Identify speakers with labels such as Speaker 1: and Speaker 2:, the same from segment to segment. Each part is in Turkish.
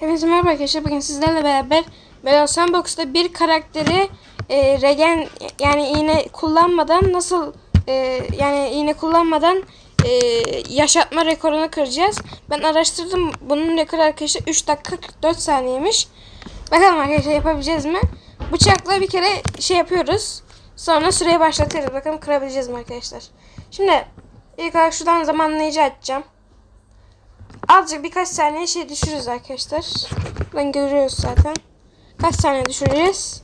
Speaker 1: Hepinize merhaba arkadaşlar. Bugün sizlerle beraber Bela Sandbox'ta bir karakteri e, regen yani iğne kullanmadan nasıl e, yani iğne kullanmadan e, yaşatma rekorunu kıracağız. Ben araştırdım. Bunun rekoru arkadaşlar 3 dakika 44 saniyemiş. Bakalım arkadaşlar yapabileceğiz mi? Bıçakla bir kere şey yapıyoruz. Sonra süreyi başlatıyoruz. Bakalım kırabileceğiz mi arkadaşlar. Şimdi ilk olarak şuradan zamanlayıcı açacağım. Azıcık birkaç saniye şey düşürürüz arkadaşlar. Ben görüyoruz zaten. Kaç saniye düşüreceğiz?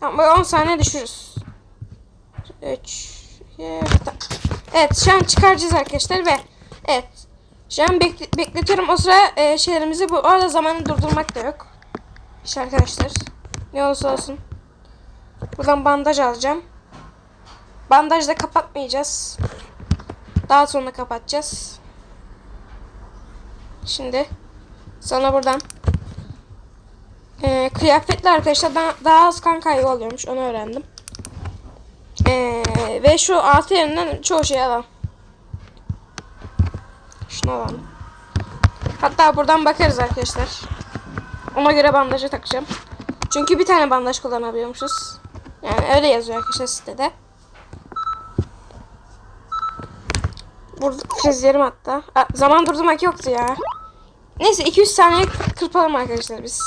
Speaker 1: Tamam böyle 10 saniye düşürürüz. 3 Evet şu an çıkaracağız arkadaşlar ve evet. Şu an bekle- bekletiyorum o sıra e, şeylerimizi bu arada zamanı durdurmak da yok. İşte arkadaşlar. Ne olursa olsun. Buradan bandaj alacağım. Bandajla kapatmayacağız. Daha sonra kapatacağız. Şimdi sana buradan ee, kıyafetli arkadaşlar daha, daha az kan kaybı oluyormuş onu öğrendim. Ee, ve şu altı yerinden çoğu şey alalım. Şunu alalım. Hatta buradan bakarız arkadaşlar. Ona göre bandajı takacağım. Çünkü bir tane bandaj kullanabiliyormuşuz. Yani öyle yazıyor arkadaşlar sitede. Burada frizlerim hatta. Aa, zaman durdurmak yoktu ya. Neyse 200 saniye kırpalım arkadaşlar biz.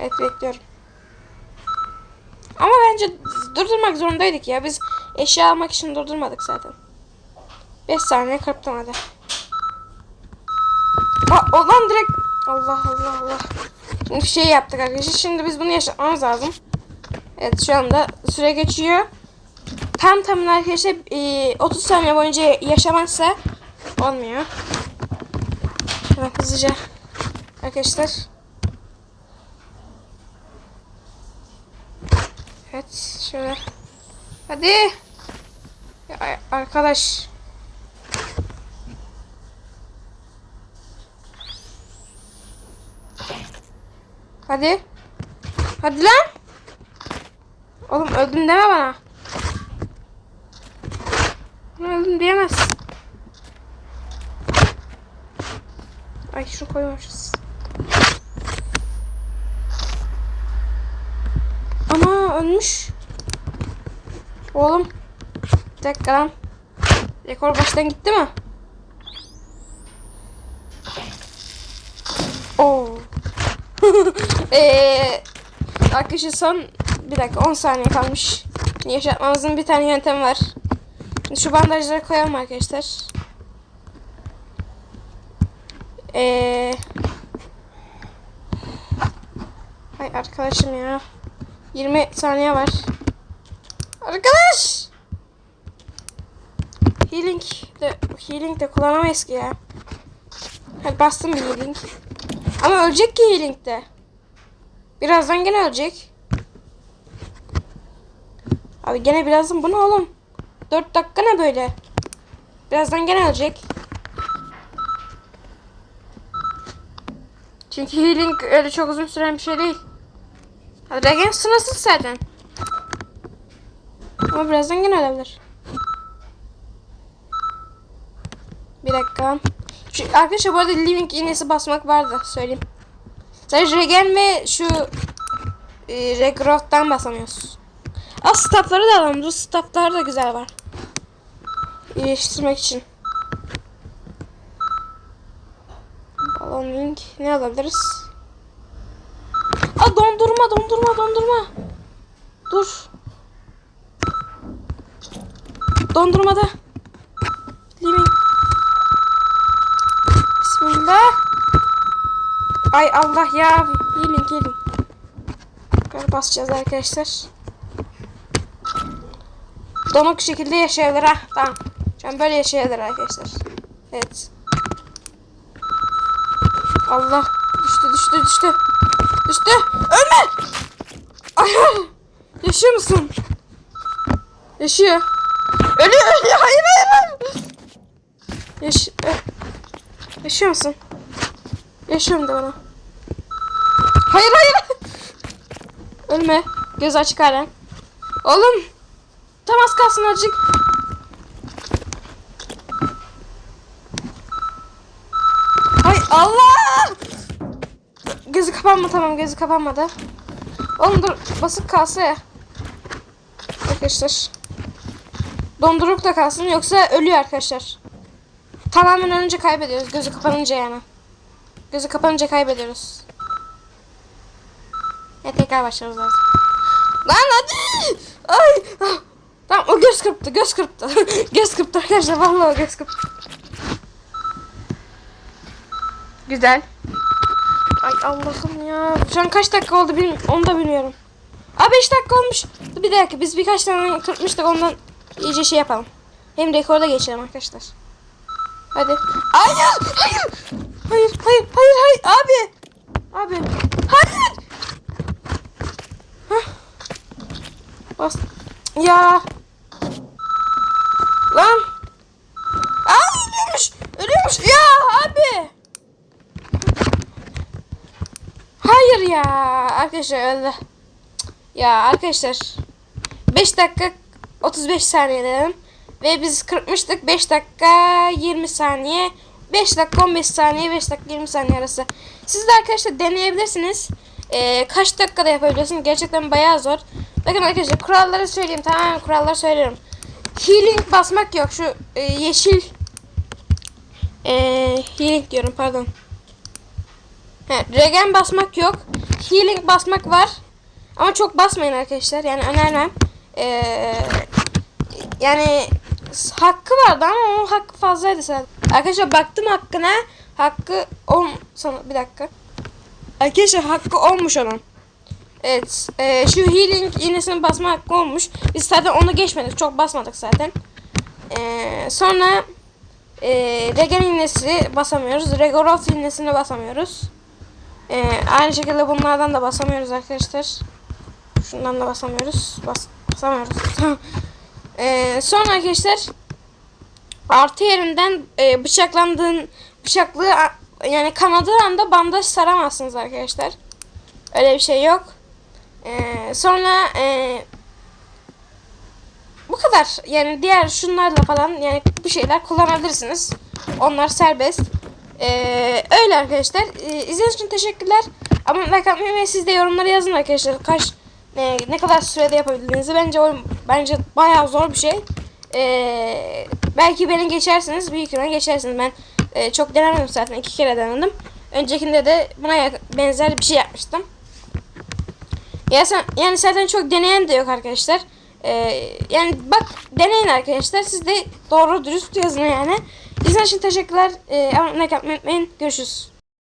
Speaker 1: Evet bekliyorum. Ama bence durdurmak zorundaydık ya. Biz eşya almak için durdurmadık zaten. 5 saniye kırptım hadi. Aa, o lan direkt Allah Allah Allah. Şimdi bir şey yaptık arkadaşlar. Şimdi biz bunu yaşatmamız lazım. Evet şu anda süre geçiyor. Tam tamına arkadaşlar e, 30 saniye boyunca yaşamazsa olmuyor. Hemen hızlıca arkadaşlar. Evet şöyle. Hadi. Ya, arkadaş. Hadi. Hadi lan. Oğlum öldüm deme bana. Bana öldüm diyemez. Ay şunu koymamışız. Ana ölmüş. Oğlum. Bir dakika lan. Rekor baştan gitti mi? Oo. Eee Arkadaşlar son bir dakika 10 saniye kalmış. Yaşatmamızın bir tane yöntemi var. Şu bandajları koyalım arkadaşlar. Ee... Ay arkadaşım ya. 20 saniye var. Arkadaş! Healing de, healing de kullanamayız ki ya. Hadi bastım bir healing. Ama ölecek ki healing de. Birazdan gene ölecek. Abi gene birazdan bu ne oğlum? 4 dakika ne böyle? Birazdan gene ölecek. Çünkü healing öyle çok uzun süren bir şey değil. Regen sınırsız zaten. Ama birazdan gene ölebilir. Bir dakika. Şu, arkadaşlar bu arada living iğnesi basmak vardı söyleyeyim. Sadece regen ve şu e, regrowth'tan basamıyoruz. Aa staffları da alalım. Bu stafflar da güzel var. İyileştirmek için. Balon ne alabiliriz? Aa dondurma dondurma dondurma. Dur. Dondurmada. Living. Bismillah. Ay Allah ya. Gelin gelin. Böyle basacağız arkadaşlar. Donuk şekilde yaşayabilir ha. Tamam. An böyle yaşayabilir arkadaşlar. Evet. Allah. Düştü düştü düştü. Düştü. Ölme. Ay. Yaşıyor musun? Yaşıyor. Ölüyor ölüyor. Hayır hayır. hayır. Yaş Yaşıyor musun? Yaşıyorum da bana. Hayır hayır. Ölme. Göz açık halen. Oğlum. Tam az kalsın azıcık. Allah! Gözü kapanma tamam gözü kapanmadı. Oğlum dur basık kalsa ya. Arkadaşlar. Dondurup da kalsın yoksa ölüyor arkadaşlar. Tamamen önce kaybediyoruz gözü kapanınca yani. Gözü kapanınca kaybediyoruz. Ya tekrar başlarız lazım. Lan hadi! Ay! ah! Tamam o göz kırptı göz kırptı. göz kırptı arkadaşlar vallahi o göz kırptı. Güzel. Ay Allah'ım ya. Şu an kaç dakika oldu bilmiyorum. Onu da bilmiyorum. Aa 5 dakika olmuş. Bir dakika biz birkaç tane kırpmıştık ondan iyice şey yapalım. Hem rekorda geçelim arkadaşlar. Hadi. Hayır, hayır. Hayır, hayır, hayır, hayır. Abi. Abi. Hayır. Hah. Bas. Ya. Lan. Aa ölüyormuş. Ölüyormuş. Ya abi. Hayır ya. Arkadaşlar öldü. Ya arkadaşlar. 5 dakika 35 saniye dedim. Ve biz kırpmıştık 5 dakika 20 saniye. 5 dakika 15 saniye 5 dakika 20 saniye arası. Siz de arkadaşlar deneyebilirsiniz. Ee, kaç dakikada yapabiliyorsunuz? Gerçekten bayağı zor. Bakın arkadaşlar kuralları söyleyeyim. Tamamen kuralları söylüyorum. Healing basmak yok. Şu e, yeşil e, healing diyorum pardon. He, regen basmak yok. Healing basmak var. Ama çok basmayın arkadaşlar. Yani önermem. Ee, yani hakkı vardı ama o hakkı fazlaydı sen. Arkadaşlar baktım hakkına. Hakkı 10 sana bir dakika. Arkadaşlar hakkı olmuş onun. Evet. e, şu healing iğnesini basma hakkı olmuş. Biz zaten onu geçmedik. Çok basmadık zaten. E, sonra e, regen iğnesi basamıyoruz. Regoroth iğnesini basamıyoruz. Ee, aynı şekilde bunlardan da basamıyoruz arkadaşlar. Şundan da basamıyoruz. Bas basamıyoruz. ee, sonra arkadaşlar artı yerinden e, bıçaklandığın bıçaklığı a- yani kanadığı anda bandaj saramazsınız arkadaşlar. Öyle bir şey yok. Ee, sonra e, bu kadar. Yani diğer şunlarla falan yani bu şeyler kullanabilirsiniz. Onlar serbest. Ee, öyle arkadaşlar. Ee, izlediğiniz için teşekkürler. Ama like atmayı ve siz de yorumlara yazın arkadaşlar. Kaç ne, ne kadar sürede yapabildiğinizi. Bence oyun bence bayağı zor bir şey. Ee, belki beni geçersiniz. Büyük ihtimalle geçersiniz. Ben e, çok denemedim zaten. iki kere denedim. Öncekinde de buna benzer bir şey yapmıştım. Ya sen, yani zaten çok deneyen de yok arkadaşlar. Ee, yani bak deneyin arkadaşlar. Siz de doğru dürüst yazın yani. İzlediğiniz için teşekkürler. Ee, abone olmayı unutmayın. Görüşürüz.